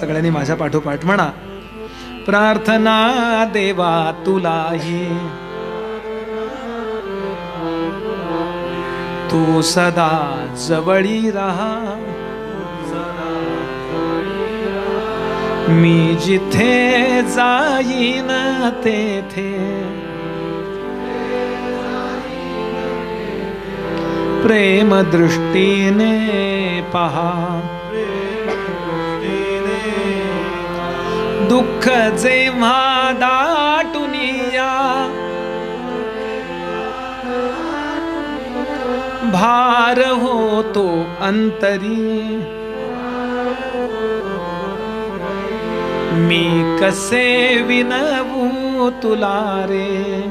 सगळ्यांनी माझ्या पाठोपाठ म्हणा. प्रार्थना देवा तुलाही. तू सदा जवळी राहा. मी जिथे जाईन तेथे. प्रेम दृष्टीने पहा. दुःख जेव्हा दाटुनिया भार होतो अंतरी. मी कसे विनवू तुला रे?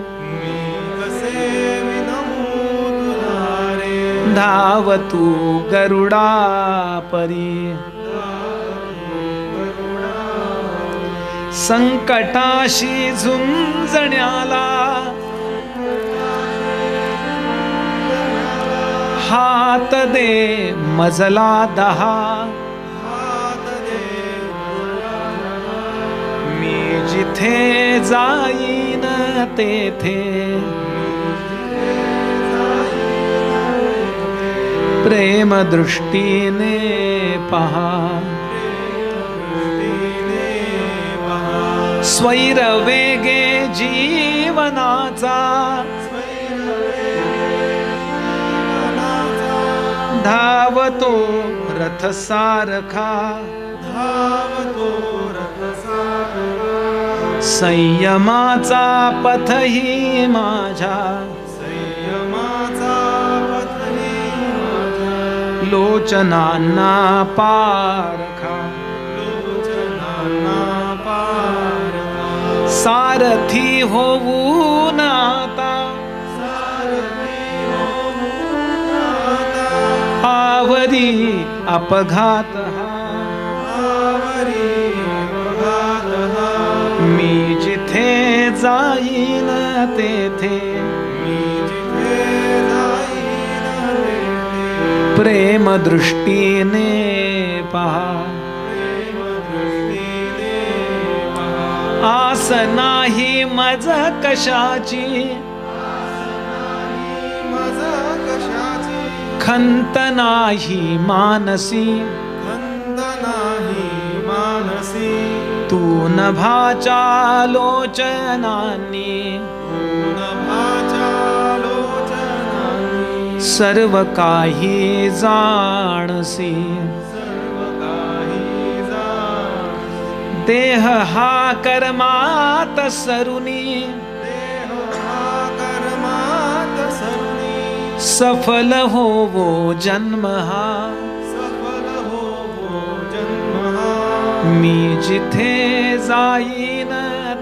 धाव तू गरुडा परी. संकटाशी झुंजण्याला. हात दे मजला दहा. मी जिथे जाईन तेथे. प्रेम दृष्टीने पहा. स्वैर वेगे जीवनाचा. धावतो रथ सारखा संयमाचा पथही माझ्या लोचनांना पारखा. सारथी होऊन आता आवरी अपघात मी जिथे जाईन तेथे प्रेम दृष्टीने पहा. आस नाही मज कशाची? खंत नाही मानसी। खंत नाही मानसी तू नभाच्या लोचनानी। सर्व काही जाणसी। देह हा कर्मात सरुनी. सफल होवो जन्म हा. सफल मी जिथे जाईन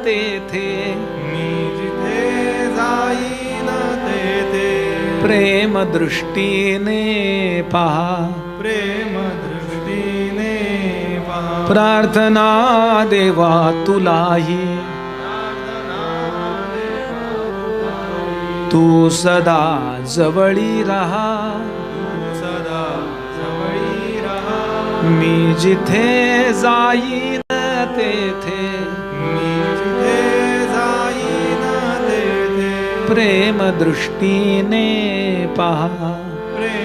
तेथे. प्रेम दृष्टीने पहा. प्रेम दृष्टीने पहा प्रार्थना देवा तुलाही. तू सदा जवळी राहा. सदा जवळी राहा मी जिथे जाईन तेथे. मी जिथे जाईन तेथे प्रेम दृष्टीने पहा. प्रेम